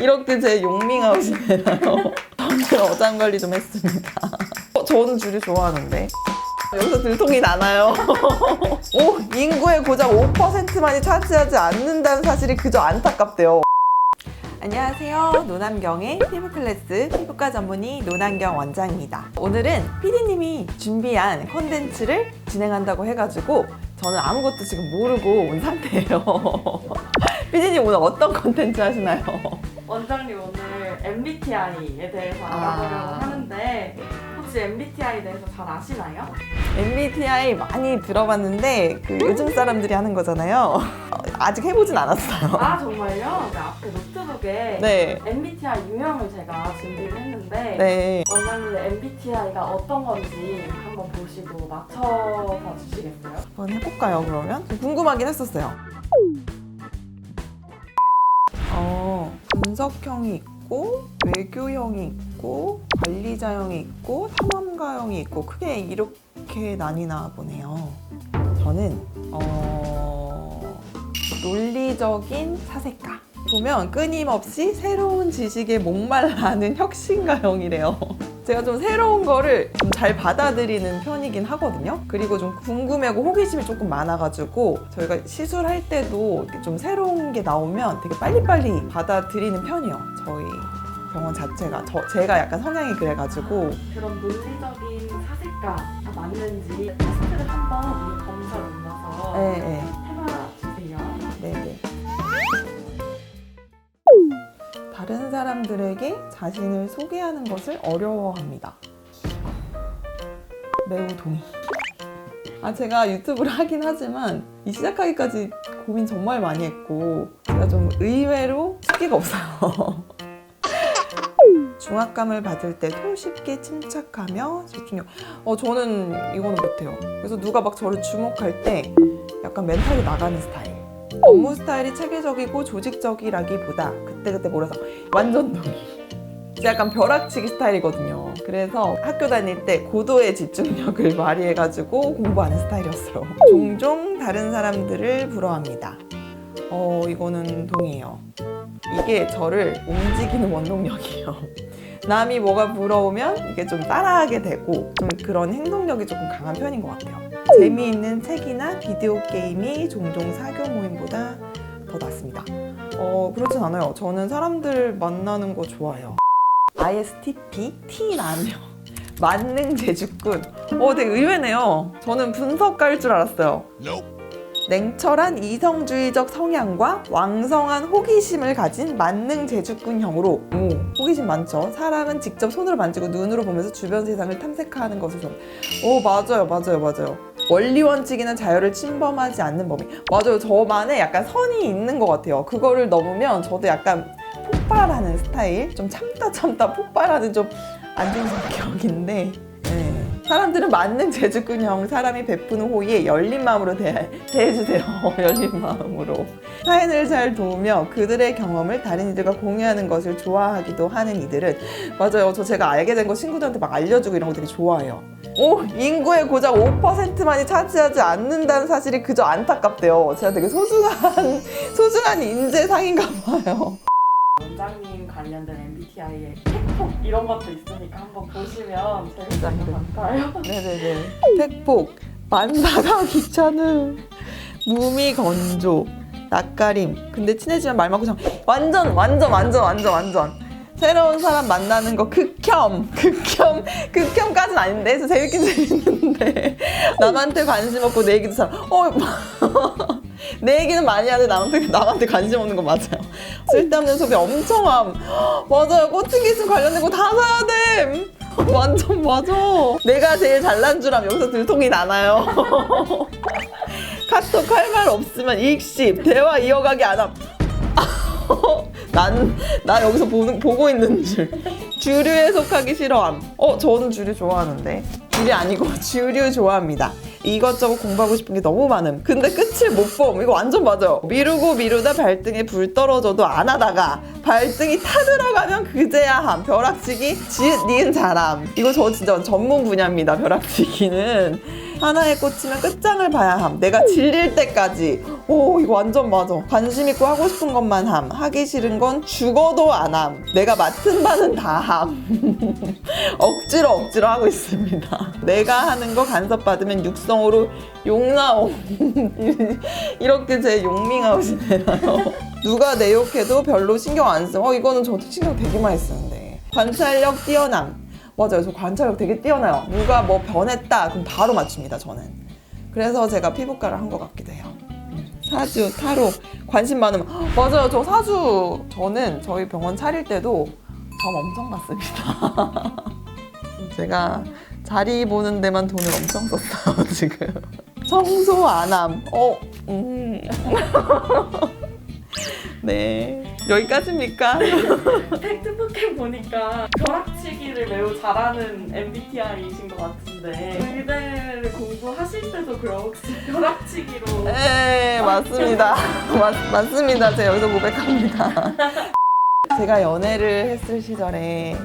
이렇게 제 용밍아웃이네요. 저는 어장 관리 좀 했습니다. 어, 저는 줄이 좋아하는데. 여기서 들통이 나나요? 오, 인구의 고작 5%만이 차지하지 않는다는 사실이 그저 안타깝대요. 안녕하세요. 노남경의 피부 클래스 피부과 전문의 노남경 원장입니다. 오늘은 PD님이 준비한 콘텐츠를 진행한다고 해가지고 저는 아무것도 지금 모르고 온 상태예요. PD님 오늘 어떤 콘텐츠 하시나요? 원장님 오늘 MBTI에 대해서 아. 알아보려고 하는데 혹시 MBTI에 대해서 잘 아시나요? MBTI 많이 들어봤는데 그 요즘 사람들이 하는 거잖아요. 어, 아직 해보진 않았어요. 아 정말요? 네, 앞에 노트북에 네. MBTI 유형을 제가 준비를 했는데 네. 원장님 MBTI가 어떤 건지 한번 보시고 맞춰봐 주시겠어요? 한번 해볼까요, 그러면? 좀 궁금하긴 했었어요. 분석형이 있고, 외교형이 있고, 관리자형이 있고, 탐험가형이 있고, 크게 이렇게 나뉘나 보네요. 저는, 어, 논리적인 사색가. 보면 끊임없이 새로운 지식에 목말라하는 혁신가형이래요. 제가 좀 새로운 거를 좀 잘 받아들이는 편이긴 하거든요. 그리고 좀 궁금해하고 호기심이 조금 많아가지고 저희가 시술할 때도 좀 새로운 게 나오면 되게 빨리빨리 받아들이는 편이에요. 저희 병원 자체가 저, 제가 약간 성향이 그래가지고 그런 논리적인 사색가가 맞는지 테스트를 한번 우리 검사를 올려서 네, 네, 해봐 주세요. 네, 네. 다른 사람들에게 자신을 소개하는 것을 어려워합니다. 매우 동의. 아, 제가 유튜브를 하긴 하지만 이 시작하기까지 고민 정말 많이 했고 제가 좀 의외로 숙기가 없어요. 중압감을 받을 때통 쉽게 침착하며 집중력. 어, 저는 이거는 못해요. 그래서 누가 막 저를 주목할 때 약간 멘탈이 나가는 스타일. 업무 스타일이 체계적이고 조직적이라기보다 그때그때 몰아서 완전 동의. 약간 벼락치기 스타일이거든요. 그래서 학교 다닐 때 고도의 집중력을 발휘해가지고 공부하는 스타일이었어요. 종종 다른 사람들을 부러워합니다. 어, 이거는 동의해요. 이게 저를 움직이는 원동력이에요. 남이 뭐가 부러우면 이게 좀 따라하게 되고 좀 그런 행동력이 조금 강한 편인 것 같아요. 재미있는 책이나 비디오 게임이 종종 사교 모임보다 더 낫습니다. 어, 그렇진 않아요. 저는 사람들 만나는 거 좋아해요. ISTP, T 나며 만능 제주꾼. 어, 되게 의외네요. 저는 분석가일 줄 알았어요. 냉철한 이성주의적 성향과 왕성한 호기심을 가진 만능 제주꾼형으로 오, 호기심 많죠. 사람은 직접 손으로 만지고 눈으로 보면서 주변 세상을 탐색하는 것을 좋아. 오 맞아요, 맞아요, 맞아요. 원리 원칙이나 자유를 침범하지 않는 범위. 맞아요. 저만의 약간 선이 있는 것 같아요. 그거를 넘으면 저도 약간 폭발하는 스타일, 좀 참다 참다 폭발하는 좀 안 좋은 성격인데. 네. 사람들은 만능 제주꾼형 사람이 베푸는 호의에 열린 마음으로 대해, 대해주세요. 열린 마음으로. 타인을 잘 도우며 그들의 경험을 다른 이들과 공유하는 것을 좋아하기도 하는 이들은 맞아요. 저 제가 알게 된 거 친구들한테 막 알려주고 이런 거 되게 좋아해요. 오, 인구의 고작 5%만이 차지하지 않는다는 사실이 그저 안타깝대요. 제가 되게 소중한, 소중한 인재상인가 봐요. 원장님 관련된 MBTI의 팩폭 이런 것도 있으니까 한번 보시면 재밌을 것 같아요. 네네네. 택폭, 만사가 귀찮음, 무미 건조, 낯가림. 근데 친해지면 말 많고 참 완전 완전 완전 완전 완전. 새로운 사람 만나는 거 극혐, 극혐, 극혐까지는 아닌데 저 재밌긴 재밌는데 남한테 관심 없고 내 얘기도 잘, 어, 내 얘기는 많이 하는데 남한테 남한테 관심 없는 거 맞아요. 쓸데없는 소비 엄청 함. 맞아요. 코칭 기술 관련된 거 다 사야 돼. 완전 맞아. 내가 제일 잘난 줄 알면 여기서 들통이 나나요? 카톡 할 말 없으면 익십, 대화 이어가기 안 함. 난, 나 여기서 보는, 보고 있는 줄. 주류에 속하기 싫어함. 어, 저는 주류 좋아하는데. 주류 아니고 주류 좋아합니다. 이것저것 공부하고 싶은 게 너무 많음. 근데 끝을 못 봄. 이거 완전 맞아요. 미루고 미루다 발등에 불 떨어져도 안 하다가 발등이 타들어가면 그제야 함. 벼락치기, 지읒, 니은 잘함. 이거 저 진짜 전문 분야입니다. 벼락치기는. 하나에 꽂히면 끝장을 봐야 함. 내가 질릴 때까지. 오, 이거 완전 맞아. 관심 있고 하고 싶은 것만 함. 하기 싫은 건 죽어도 안 함. 내가 맡은 바는 다 함. 억지로 억지로 하고 있습니다. 내가 하는 거 간섭받으면 육성으로 욕나옴. 이렇게 제 용밍아웃이네요. 누가 내 욕해도 별로 신경 안 써. 어, 이거는 저도 신경 되게 많이 쓰는데. 관찰력 뛰어남. 맞아요. 저 관찰력 되게 뛰어나요. 누가 뭐 변했다. 그럼 바로 맞춥니다, 저는. 그래서 제가 피부과를 한 것 같기도 해요. 사주, 타로, 관심 많으면. 헉, 맞아요. 저 사주. 저는 저희 병원 차릴 때도 점 엄청 봤습니다. 제가 자리 보는 데만 돈을 엄청 썼어요, 지금. 청소 안 함. 어, 음. 네. 여기까지입니까? 보니까 벼락치기를 매우 잘하는 MBTI이신 것 같은데 의대를 공부하실 때도 그럼 혹시 벼락치기로 네, 맞습니다. 맞, 맞습니다. 제가 여기서 고백합니다. 제가 연애를 했을 시절에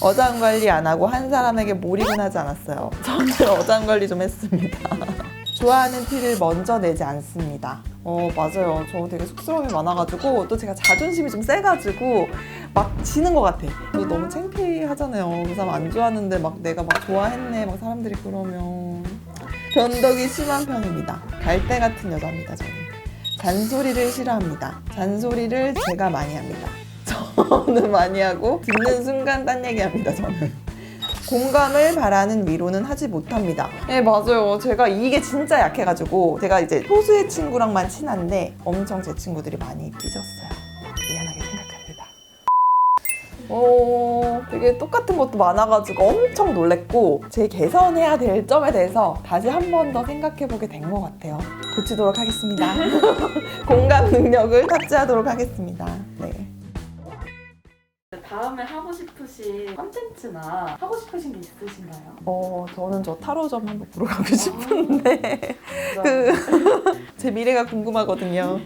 어장 관리 안 하고 한 사람에게 몰입은 하지 않았어요. 저는 어장 관리 좀 했습니다. 좋아하는 티를 먼저 내지 않습니다. 어, 맞아요. 저 되게 쑥스러움이 많아가지고 또 제가 자존심이 좀 세가지고 막 지는 것 같아. 또 너무 창피하잖아요. 그 사람 안 좋아하는데 막 내가 막 좋아했네. 막 사람들이 그러면. 변덕이 심한 편입니다. 갈대 같은 여자입니다, 저는. 잔소리를 싫어합니다. 잔소리를 제가 많이 합니다. 저는 많이 하고 듣는 순간 딴 얘기합니다, 저는. 공감을 바라는 위로는 하지 못합니다. 네, 맞아요. 제가 이게 진짜 약해가지고 제가 이제 소수의 친구랑만 친한데 엄청 제 친구들이 많이 삐졌어요. 미안하게 생각합니다. 어, 되게 똑같은 것도 많아가지고 엄청 놀랬고 제 개선해야 될 점에 대해서 다시 한 번 더 생각해보게 된 것 같아요. 고치도록 하겠습니다. 공감 능력을 탑재하도록 하겠습니다. 네. 다음에 하고 싶으신 컨텐츠나 하고 싶으신 게 있으신가요? 어, 저는 저 타로점 한번 보러 가고 싶은데 그 제 미래가 궁금하거든요.